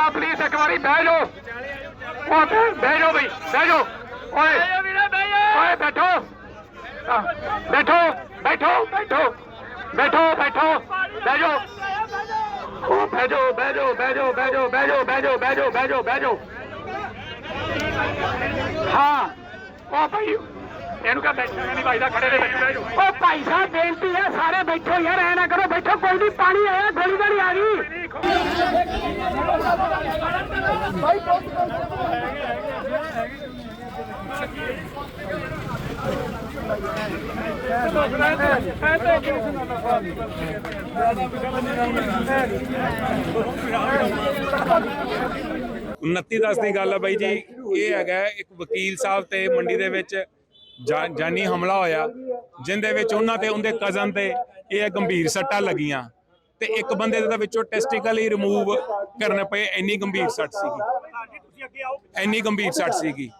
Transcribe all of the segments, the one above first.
ਸਾਹਿਬ please ਇੱਕ ਵਾਰੀ ਬਹਿ ਜਾਓ। ਉਹ ਬਹਿ ਬਹਿ ਜਾਓ। ਬਈ ਬਹਿ ਜਾਓ ਓਏ ਓਏ ਬੈਠੋ। ਬੈਠੋ ਬੈਠੋ ਬੈਠੋ। ਬੈਠੋ ਬੈਠੋ। ਬਹਿ ਜਾਓ। ਉਹ ਬਹਿ ਜਾਓ ਬਹਿ ਜਾਓ ਬਹਿ ਜਾਓ ਬਹਿ ਜਾਓ ਬਹਿ ਜਾਓ ਬਹਿ ਜਾਓ ਬਹਿ ਜਾਓ ਬਹਿ ਜਾਓ ਬਹਿ ਜਾਓ। ਹਾਂ। ਉਹ ਭਾਈ ਇਹਨੂੰ ਕਹ ਬੈਠਣਾ ਨਹੀਂ ਭਾਈ ਦਾ ਖੜੇ ਦੇ ਵਿੱਚ ਬਹਿ ਜਾਓ। ਉਹ ਭਾਈ ਸਾਹਿਬ ਬੇਨਤੀ ਹੈ ਸਾਰੇ ਬੈਠੋ ਯਾਰ ਐ ਨਾ ਕਰੋ ਬੈਠੋ ਕੋਈ ਨਹੀਂ ਪਾਣੀ ਆਇਆ ਗੋਲੀ ਗਾਲੀ ਆ ਗਈ। ਉਨੱਤੀ ਦਸ ਦੀ ਗੱਲ ਹੈ ਬਾਈ ਜੀ, ਇਹ ਹੈਗਾ ਇੱਕ ਵਕੀਲ ਸਾਹਿਬ ਤੇ ਮੰਡੀ ਦੇ ਵਿੱਚ ਜਾਨੀ ਹਮਲਾ ਹੋਇਆ, ਜਿੰਦੇ ਵਿੱਚ ਉਹਨਾਂ ਤੇ, ਉਹਦੇ ਕਜ਼ਨ ਤੇ ਇਹ ਗੰਭੀਰ ਸੱਟਾਂ ਲੱਗੀਆਂ। ਤੇ ਇੱਕ ਬੰਦੇ ਦੇ ਵਿੱਚੋਂ ਟੈਸਟੀਕਲ ਹੀ ਰਿਮੂਵ ਕਰਨੇ ਪਏ, ਇੰਨੀ ਗੰਭੀਰ ਸੱਟ ਸੀਗੀ। ਇੰਨੀ ਗੰਭੀਰ ਸੱਟ ਸੀਗੀ।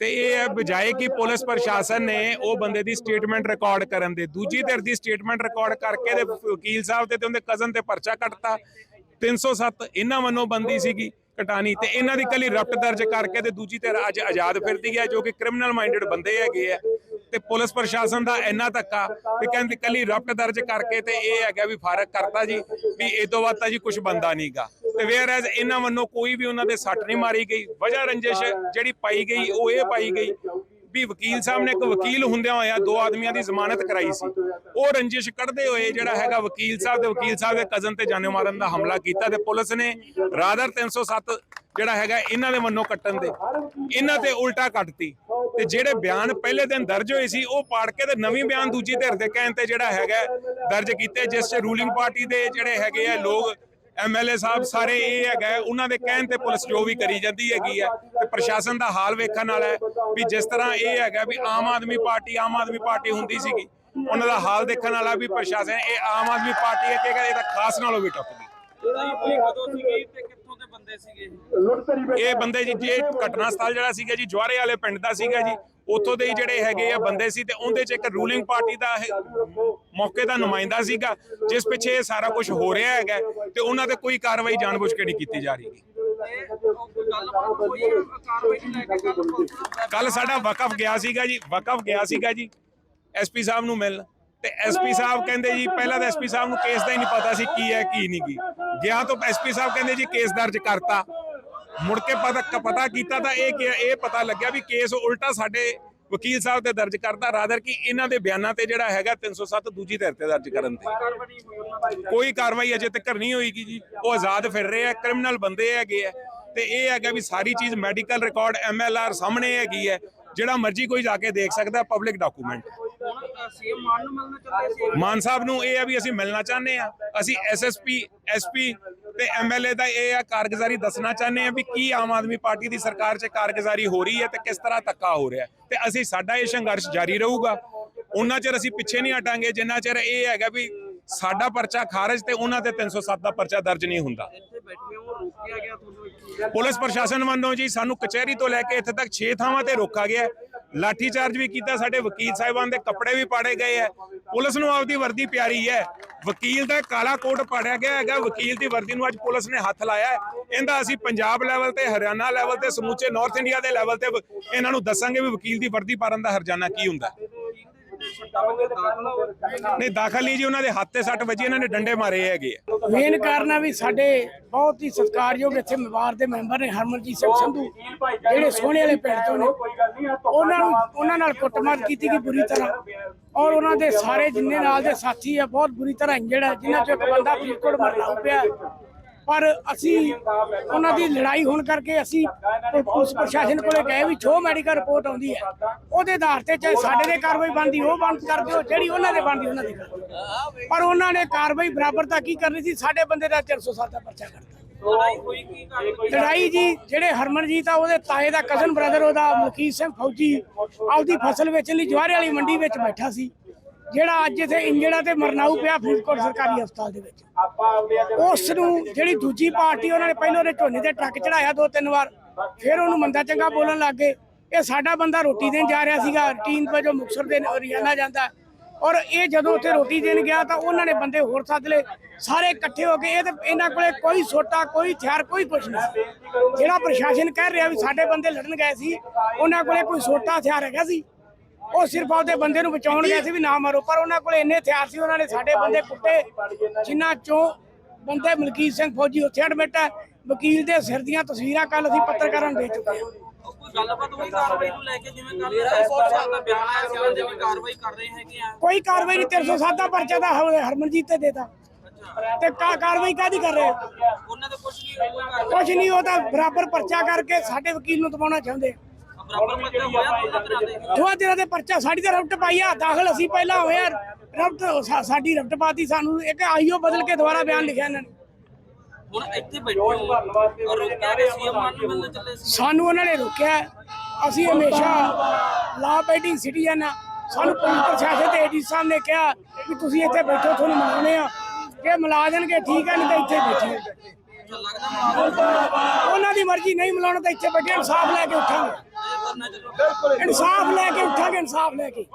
ਤੇ ਇਹ ਹੈ ਬਜਾਏ ਕਿ ਪੁਲਿਸ ਪ੍ਰਸ਼ਾਸਨ ਨੇ ਉਹ ਬੰਦੇ ਦੀ ਸਟੇਟਮੈਂਟ ਰਿਕਾਰਡ ਕਰਨ ਦੇ। ਦੂਜੀ ਧਿਰ ਦੀ ਸਟੇਟਮੈਂਟ ਰਿਕਾਰਡ ਕਰਕੇ ਤੇ ਵਕੀਲ ਸਾਹਿਬ ਤੇ ਤੇ ਉਹਦੇ ਕਜ਼ਨ ਤੇ ਪਰਚਾ ਕੱਟਤਾ। 307 ਇਹਨਾਂ ਵੱਲੋਂ ਬੰਦੀ ਸੀਗੀ ਕਟਾਨੀ ਤੇ ਇਹਨਾਂ ਦੀ ਕੱਲੀ ਰਫਟ ਦਰਜ ਕਰਕੇ ਤੇ ਦੂਜੀ ਧਿਰ ਅੱਜ ਆਜ਼ਾਦ ਫਿਰਦੀ ਹੈ, ਜੋ ਕਿ ਕ੍ਰਿਮੀਨਲ ਮਾਈਂਡਡ ਬੰਦੇ ਹੈਗੇ ਆ। ਤੇ ਪੁਲਿਸ ਪ੍ਰਸ਼ਾਸਨ ਦਾ ਇੰਨਾ ਧੱਕਾ ਵੀ ਕਹਿੰਦੀ ਕੱਲੀ ਰਫਟ ਦਰਜ ਕਰਕੇ ਤੇ ਇਹ ਹੈਗਾ ਵੀ ਫਾਰਕ ਕਰਤਾ ਜੀ, ਵੀ ਇਹ ਤੋਂ ਬਾਅਦ ਤਾਂ ਜੀ ਕੁਝ ਬੰਦਾ ਨਹੀਂਗਾ। ਤੇ ਵੇਅਰ ਐਜ਼ ਇਹਨਾਂ ਵੱਲੋਂ ਕੋਈ ਵੀ ਉਹਨਾਂ ਦੇ ਸੱਟ ਨਹੀਂ ਮਾਰੀ ਗਈ, ਵਜ੍ਹਾ ਰੰਜਿਸ਼ ਜਿਹੜੀ ਪਾਈ ਗਈ, ਉਹ ਇਹ ਪਾਈ ਗਈ ਵੀ ਵਕੀਲ ਸਾਹਿਬ ਨੇ ਇੱਕ ਵਕੀਲ ਹੁੰਦਿਆਂ ਹੋਇਆ ਦੋ ਆਦਮੀਆਂ ਦੀ ਜ਼ਮਾਨਤ ਕਰਾਈ ਸੀ। ਉਹ ਰੰਜਿਸ਼ ਕੱਢਦੇ ਹੋਏ ਜਿਹੜਾ ਹੈਗਾ ਵਕੀਲ ਸਾਹਿਬ ਤੇ ਵਕੀਲ ਸਾਹਿਬ ਦੇ ਕਜ਼ਨ ਤੇ ਜਾਨੇ ਮਾਰਨ ਦਾ ਹਮਲਾ ਕੀਤਾ ਤੇ ਪੁਲਿਸ ਨੇ ਰਾਦਰ 307 ਜਿਹੜਾ ਹੈਗਾ ਇਹਨਾਂ ਦੇ ਵੱਲੋਂ ਕੱਟਣ ਦੇ। ਇਹਨਾਂ ਤੇ ਉਲਟਾ ਕੱਟਤੀ। ਤੇ ਜਿਹੜੇ ਬਿਆਨ ਪਹਿਲੇ ਦਿਨ ਦਰਜ ਹੋਏ ਸੀ, ਉਹ ਪਾੜ ਕੇ ਤੇ ਨਵੀਂ ਬਿਆਨ ਦੂਜੀ ਧਿਰ ਦੇ ਕਹਿਣ ਤੇ ਜਿਹੜਾ ਹੈਗਾ ਦਰਜ ਕੀਤੇ, ਜਿਸ ਚ ਰੂਲਿੰਗ ਪਾਰਟੀ ਦੇ ਜਿਹੜੇ ਹੈਗੇ ਆ ਲੋਕ ਐਮਐਲਏ ਸਾਹਿਬ ਸਾਰੇ ਇਹ ਹੈਗਾ, ਉਹਨਾਂ ਦੇ ਕਹਿਣ ਤੇ ਪੁਲਿਸ ਜੋ ਵੀ ਕਰੀ ਜਾਂਦੀ ਹੈਗੀ ਹੈ ਤੇ ਪ੍ਰਸ਼ਾਸਨ ਦਾ ਹਾਲ ਵੇਖਣ ਵਾਲਾ ਹੈ ਵੀ ਜਿਸ ਤਰ੍ਹਾਂ ਇਹ ਹੈਗਾ ਵੀ ਆਮ ਆਦਮੀ ਪਾਰਟੀ, ਆਮ ਆਦਮੀ ਪਾਰਟੀ ਹੁੰਦੀ ਸੀਗੀ, ਉਹਨਾਂ ਦਾ ਹਾਲ ਦੇਖਣ ਵਾਲਾ ਵੀ ਪ੍ਰਸ਼ਾਸਨ, ਇਹ ਆਮ ਆਦਮੀ ਪਾਰਟੀ ਹੈ ਕਿ ਇਹਦਾ ਖਾਸ ਨਾਲੋਂ ਵੀ ਟੱਪ ਬੰਦੇ ਸੀਗੇ ਇਹ? ਬੰਦੇ ਜੀ ਇਹ ਘਟਨਾ ਸਥਲ ਜਿਹੜਾ ਸੀਗਾ ਜੀ ਜਵਾਰੇ ਵਾਲੇ ਪਿੰਡ ਦਾ ਸੀਗਾ ਜੀ ਉੱਥੋਂ ਦੇ ਹੀ ਜਿਹੜੇ ਹੈਗੇ ਆ ਬੰਦੇ ਸੀ ਤੇ ਉਹਦੇ ਚ ਇੱਕ ਰੂਲਿੰਗ ਪਾਰਟੀ ਦਾ ਇਹ ਮੌਕੇ ਦਾ ਨੁਮਾਇੰਦਾ ਸੀਗਾ ਜਿਸ ਪਿੱਛੇ ਇਹ ਸਾਰਾ ਕੁਝ ਹੋ ਰਿਹਾ ਹੈਗਾ ਤੇ ਉਹਨਾਂ ਤੇ ਕੋਈ ਕਾਰਵਾਈ ਜਾਣਬੁੱਝ ਕੇ ਨਹੀਂ ਕੀਤੀ ਜਾ ਰਹੀ ਹੈ ਕੱਲ ਸਾਡਾ ਵਕਫ ਗਿਆ ਸੀਗਾ ਜੀ ਵਕਫ ਗਿਆ ਸੀਗਾ ਜੀ ਐਸਪੀ ਸਾਹਿਬ ਨੂੰ ਮਿਲਣ। ਤੇ ਐਸਪੀ ਸਾਹਿਬ ਕਹਿੰਦੇ ਜੀ, ਪਹਿਲਾਂ ਤਾਂ ਐਸਪੀ ਸਾਹਿਬ ਨੂੰ ਕੇਸ ਦਾ ਹੀ ਨਹੀਂ ਪਤਾ ਸੀ ਕੀ ਹੈ, ਕੀ ਨਹੀਂ ਕੀ ਗਿਆ ਤਾਂ ਐਸਪੀ ਸਾਹਿਬ ਕਹਿੰਦੇ ਜੀ ਕੇਸ ਦਰਜ ਕਰਤਾ। ਮੁੜ ਕੇ ਪਤਾ ਪਤਾ ਕੀਤਾ ਤਾਂ ਇਹ ਕਿ, ਇਹ ਪਤਾ ਲੱਗਿਆ ਵੀ ਕੇਸ ਉਲਟਾ ਸਾਡੇ ਵਕੀਲ ਸਾਹਿਬ ਤੇ ਦਰਜ ਕਰਤਾ ਰਾਦਰ ਕਿ ਇਹਨਾਂ ਦੇ ਬਿਆਨਾਂ ਤੇ ਜਿਹੜਾ ਹੈਗਾ 307 ਦੂਜੀ ਧਿਰ ਤੇ ਦਰਜ ਕਰਨ ਤੇ। ਕੋਈ ਕਾਰਵਾਈ ਅਜੇ ਤੱਕ ਨਹੀਂ ਹੋਈਗੀ ਜੀ। ਉਹ ਆਜ਼ਾਦ ਫਿਰ ਰਹੇ ਆ ਕ੍ਰਿਮੀਨਲ ਬੰਦੇ ਹੈਗੇ ਆ। ਤੇ ਇਹ ਹੈਗਾ ਵੀ ਸਾਰੀ ਚੀਜ਼ ਮੈਡੀਕਲ ਰਿਕਾਰਡ ਐਮਐਲਆਰ ਸਾਹਮਣੇ ਹੈਗੀ ਹੈ ਜਿਹੜਾ ਮਰਜ਼ੀ ਕੋਈ ਜਾ ਕੇ ਦੇਖ ਸਕਦਾ ਪਬਲਿਕ ਡਾਕੂਮੈਂਟ ਸੀਐਮ ਮਾਨ ਨੂੰ ਮਿਲਣਾ ਚਾਹੁੰਦੇ ਸੀ। ਮਾਨ ਸਾਹਿਬ ਨੂੰ ਇਹ ਹੈ ਵੀ ਅਸੀਂ ਮਿਲਣਾ ਚਾਹੁੰਦੇ ਆ। ਅਸੀਂ ਐਸਐਸਪੀ ਐਸਪੀ ਤੇ ਐਮਐਲਏ ਦਾ ਇਹ ਆ ਕਾਰਗੁਜ਼ਾਰੀ ਦੱਸਣਾ ਚਾਹੁੰਦੇ ਆ ਵੀ ਕੀ ਆਮ ਆਦਮੀ ਪਾਰਟੀ ਦੀ ਸਰਕਾਰ 'ਚ ਕਾਰਗੁਜ਼ਾਰੀ ਹੋ ਰਹੀ ਹੈ ਤੇ ਕਿਸ ਤਰ੍ਹਾਂ ਧੱਕਾ ਹੋ ਰਿਹਾ ਤੇ ਅਸੀਂ ਸਾਡਾ ਇਹ ਸੰਘਰਸ਼ ਜਾਰੀ ਰਹੂਗਾ। ਉਹਨਾਂ ਚਿਰ ਅਸੀਂ ਪਿੱਛੇ ਨਹੀਂ ਹਟਾਂਗੇ ਜਿੰਨਾ ਚਿਰ ਇਹ ਹੈਗਾ ਵੀ ਸਾਡਾ ਪਰਚਾ ਖਾਰਜ ਤੇ ਉਹਨਾਂ ਤੇ 307 ਦਾ ਪਰਚਾ ਦਰਜ ਨਹੀਂ ਹੁੰਦਾ। ਰੋਕਿਆ ਪੁਲਿਸ ਪ੍ਰਸ਼ਾਸਨ ਵੱਲੋਂ ਜੀ ਸਾਨੂੰ ਕਚਹਿਰੀ ਤੋਂ ਲੈ ਕੇ ਇੱਥੇ ਤੱਕ 6 ਥਾਵਾਂ ਤੇ ਰੋਕਾ ਗਿਆ। ਲਾਠੀ ਚਾਰਜ ਵੀ ਕੀਤਾ, ਸਾਡੇ ਵਕੀਲ ਸਾਹਿਬਾਨ ਦੇ ਕੱਪੜੇ ਵੀ ਪਾੜੇ ਗਏ ਹੈ। ਪੁਲਿਸ ਨੂੰ ਆਪਦੀ ਵਰਦੀ ਪਿਆਰੀ ਹੈ। ਵਕੀਲ ਦਾ ਕਾਲਾ ਕੋਟ ਪਾੜਿਆ ਗਿਆ ਹੈਗਾ। ਵਕੀਲ ਦੀ ਵਰਦੀ ਨੂੰ ਅੱਜ ਪੁਲਿਸ ਨੇ ਹੱਥ ਲਾਇਆ ਇਹਦਾ ਅਸੀਂ ਪੰਜਾਬ ਲੈਵਲ ਤੇ, ਹਰਿਆਣਾ ਲੈਵਲ ਤੇ, ਸਮੁੱਚੇ ਨਾਰਥ ਇੰਡੀਆ ਦੇ ਲੈਵਲ ਤੇ ਇਹਨਾਂ ਨੂੰ ਦੱਸਾਂਗੇ ਵੀ ਵਕੀਲ ਦੀ ਵਰਦੀ ਪਾੜਨ ਦਾ ਹਰਜਾਨਾ ਕੀ ਹੁੰਦਾ ਹੈ। ਸੱਟਾਂ ਵਜੇ ਦਾਖਲ ਹੋ ਨਹੀਂ, ਦਾਖਲ ਨਹੀਂ ਜੀ, ਉਹਨਾਂ ਦੇ ਹੱਥ ਤੇ ਸੱਟ ਵੱਜੀ ਇਹਨਾਂ ਨੇ ਡੰਡੇ ਮਾਰੇ ਹੈਗੇ ਮੇਨ ਕਾਰਨ ਆ ਵੀ ਸਾਡੇ ਬਹੁਤ ਹੀ ਸਤਿਕਾਰਯੋਗ ਇੱਥੇ ਮਵਾਰ ਦੇ ਮੈਂਬਰ ਨੇ, ਹਰਮਨਜੀਤ ਸਿੰਘ ਸੰਧੂ, ਜਿਹੜੇ ਸੋਹਣੇ ਵਾਲੇ ਪਿੰਡ ਤੋਂ ਨੇ। ਉਹਨਾਂ ਨੂੰ, ਉਹਨਾਂ ਨਾਲ ਕੁੱਟਮਾਰ ਕੀਤੀ ਗਈ ਬੁਰੀ ਤਰ੍ਹਾਂ। ਔਰ ਉਹਨਾਂ ਦੇ ਸਾਰੇ ਜਿੰਨੇ ਨਾਲ ਦੇ ਸਾਥੀ ਆ, ਬਹੁਤ ਬੁਰੀ ਤਰ੍ਹਾਂ ਇੰਜਰਡ ਜਿਨ੍ਹਾਂ ਚੋਂ ਇੱਕ ਬੰਦਾ ਫਰੀਦਕੋਟ ਮਰਨਾ ਪਿਆ। ਪਰ ਅਸੀਂ ਉਹਨਾਂ ਦੀ ਲੜਾਈ ਹੋਣ ਕਰਕੇ ਅਸੀਂ ਪੁਲਿਸ ਪ੍ਰਸ਼ਾਸਨ ਕੋਲੇ ਗਏ ਵੀ ਜੋ ਮੈਡੀਕਲ ਰਿਪੋਰਟ ਆਉਂਦੀ ਹੈ, ਉਹਦੇ ਆਧਾਰ ਤੇ ਚਾਹੇ ਸਾਡੇ ਦੇ ਕਾਰਵਾਈ ਬਣਦੀ ਉਹ ਬੰਦ ਕਰ ਦਿਓ, ਜਿਹੜੀ ਉਹਨਾਂ ਦੇ ਬਣਦੀ, ਉਹਨਾਂ ਦੇ ਪਰ ਉਹਨਾਂ ਨੇ ਕਾਰਵਾਈ ਬਰਾਬਰ ਬਰਾਬਰਤਾ ਕੀ ਕਰਨੀ ਸੀ? ਸਾਡੇ ਬੰਦੇ ਦਾ 407 ਦਾ ਪਰਚਾ ਕਰਤਾ। ਲੜਾਈ ਲੜਾਈ ਜੀ, ਜਿਹੜੇ ਹਰਮਨਜੀਤ ਆ, ਉਹਦੇ ਤਾਏ ਦਾ ਕਜ਼ਨ ਬ੍ਰਦਰ ਉਹਦਾ ਮਲਕੀਤ ਸਿੰਘ ਫੌਜੀ, ਆਪਦੀ ਫਸਲ ਵੇਚਣ ਲਈ ਜਵਾਰੇ ਵਾਲੀ ਮੰਡੀ ਵਿੱਚ ਬੈਠਾ ਸੀ। ਜਿਹੜਾ ਅੱਜ ਇੱਥੇ ਇੰਜੜਾ ਤੇ ਮਰਨਾਊ ਪਿਆ ਫਰੀਦਕੋਟ ਸਰਕਾਰੀ ਹਸਪਤਾਲ ਦੇ ਵਿੱਚ। ਉਸ ਨੂੰ ਜਿਹੜੀ ਦੂਜੀ ਪਾਰਟੀ ਉਹਨਾਂ ਨੇ ਪਹਿਲਾਂ ਉਹਦੇ ਝੋਨੇ ਤੇ ਟਰੱਕ ਚੜਾਇਆ ਦੋ ਤਿੰਨ ਵਾਰ ਫਿਰ ਉਹਨੂੰ ਮੰਦਾ ਚੰਗਾ ਬੋਲਣ ਲੱਗ ਗਏ। ਇਹ ਸਾਡਾ ਬੰਦਾ ਰੋਟੀ ਦੇਣ ਜਾ ਰਿਹਾ ਸੀਗਾ ਰੂਟੀਨ ਵਜੋਂ ਮੁਕਸਰ ਦੇ ਰੋਜ਼ਾਨਾ ਜਾਂਦਾ। ਔਰ ਇਹ ਜਦੋਂ ਉੱਥੇ ਰੋਟੀ ਦੇਣ ਗਿਆ ਤਾਂ ਉਹਨਾਂ ਨੇ ਬੰਦੇ ਹੋਰ ਸੱਦ ਲਏ ਸਾਰੇ ਇਕੱਠੇ ਹੋ ਕੇ ਇਹ ਤੇ ਇਹਨਾਂ ਕੋਲੇ ਕੋਈ ਸੋਟਾ ਕੋਈ ਹਥਿਆਰ ਕੋਈ ਕੁਝ ਨਹੀਂ। ਜਿਹੜਾ ਪ੍ਰਸ਼ਾਸਨ ਕਹਿ ਰਿਹਾ ਵੀ ਸਾਡੇ ਬੰਦੇ ਲੜਨ ਗਏ ਸੀ ਉਹਨਾਂ ਕੋਲੇ ਕੋਈ ਸੋਟਾ ਹਥਿਆਰ ਹੈਗਾ ਸੀ? ਉਹ ਸਿਰਫ ਆਪਦੇ ਬੰਦੇ ਨੂੰ ਬਚਾਉਣ ਗਏ ਸੀ ਵੀ ਨਾ ਮਾਰੋ ਪਰ ਉਹਨਾਂ ਕੋਲੇ ਇੰਨੇ ਹਥਿਆਰ ਸੀ ਉਹਨਾਂ ਨੇ ਸਾਡੇ ਬੰਦੇ ਕੁੱਟੇ ਜਿਨ੍ਹਾਂ ਚੋਂ ਬੰਦੇ ਮਲਕੀਤ ਸਿੰਘ ਫੌਜੀ ਉੱਥੇ ਐਡਮਿਟ ਹੈ ਵਕੀਲ ਦੇ ਸਿਰ ਦੀਆਂ ਤਸਵੀਰਾਂ ਕੱਲ ਅਸੀਂ ਪੱਤਰਕਾਰਾਂ ਨੂੰ ਦੇ ਚੁੱਕੇ ਹਾਂ। ਕੋਈ ਕਾਰਵਾਈ ਨੂੰ ਲੈ ਕੇ ਜਿਵੇਂ ਕੱਲ ਐਸਪੀ ਸਾਹਿਬ ਦਾ ਬਿਆਨ ਆਇਆ ਸੀ ਉਹ ਜਿਵੇਂ ਕਾਰਵਾਈ ਕਰ ਰਹੇ ਹੈਗੇ ਆ ਕੋਈ ਕਾਰਵਾਈ ਨਹੀਂ 307 ਦਾ ਪਰਚਾ ਦਾ ਹਰਮਨਜੀਤ ਤੇ ਦੇਤਾ। ਤੇ ਕਾ ਕਾਰਵਾਈ ਕਾਦੀ ਕਰ ਰਹੇ ਉਹਨਾਂ ਦੇ ਕੁਝ ਨਹੀਂ ਕੁਝ ਨਹੀਂ ਉਹ ਤਾਂ ਬਰਾਬਰ ਪਰਚਾ ਕਰਕੇ ਸਾਡੇ ਵਕੀਲ ਨੂੰ ਦਬਾਉਣਾ ਚਾਹੁੰਦੇ ਆ। ਦੋਹਾਂ ਦਿਨਾਂ ਦੇ ਪਰਚਾ ਸਾਡੀ ਤਾਂ ਰਫਟ ਪਾਈ ਆ ਦਾਖਲ ਅਸੀਂ ਪਹਿਲਾਂ ਹੋਇਆ ਰਫਟ ਸਾਡੀ ਰਫਟ ਪਾਤੀ ਸਾਨੂੰ ਇੱਕ ਆਈਓ ਬਦਲ ਕੇ ਦੁਬਾਰਾ ਬਿਆਨ ਲਿਖਿਆ ਇਹਨਾਂ ਨੇ। ਹੁਣ ਇੱਥੇ ਬੈਠੇ। ਹੋ ਔਰ ਰੋਕਿਆ ਕਿ ਸੀਐਮ ਮਾਨ ਨੂੰ ਮਿਲਣ ਚੱਲੇ ਸੀ। ਸਾਨੂੰ ਉਹਨਾਂ ਨੇ ਰੋਕਿਆ। ਅਸੀਂ ਹਮੇਸ਼ਾ ਲਾ ਬੈਟਿੰਗ ਸਿਟੀਜ਼ਨ ਆ। ਸਾਨੂੰ ਪੁਲਿਸ ਪ੍ਰਸ਼ਾਸਨ ਤੇ ਏਡੀ ਸਾਹਿਬ ਨੇ ਕਿਹਾ ਕਿ ਤੁਸੀਂ ਇੱਥੇ ਬੈਠੋ ਤੁਹਾਨੂੰ ਮਿਲਾਉਣੇ ਆ। ਕਿ ਮਿਲਾ ਦੇਣਗੇ ਠੀਕ ਹੈ ਨਹੀਂ ਤਾਂ ਇੱਥੇ ਮਾਹੌਲ ਉਹਨਾਂ ਦੀ ਮਰਜ਼ੀ ਨਹੀਂ ਮਿਲਾਉਣਾ ਤਾਂ ਇੱਥੇ ਬੈਠੇ ਇਨਸਾਫ ਲੈ ਕੇ ਉੱਠਾਂਗੇ। ਇਨਸਾਫ ਲੈ ਕੇ ਉੱਠਾਂਗੇ ਇਨਸਾਫ ਲੈ ਕੇ।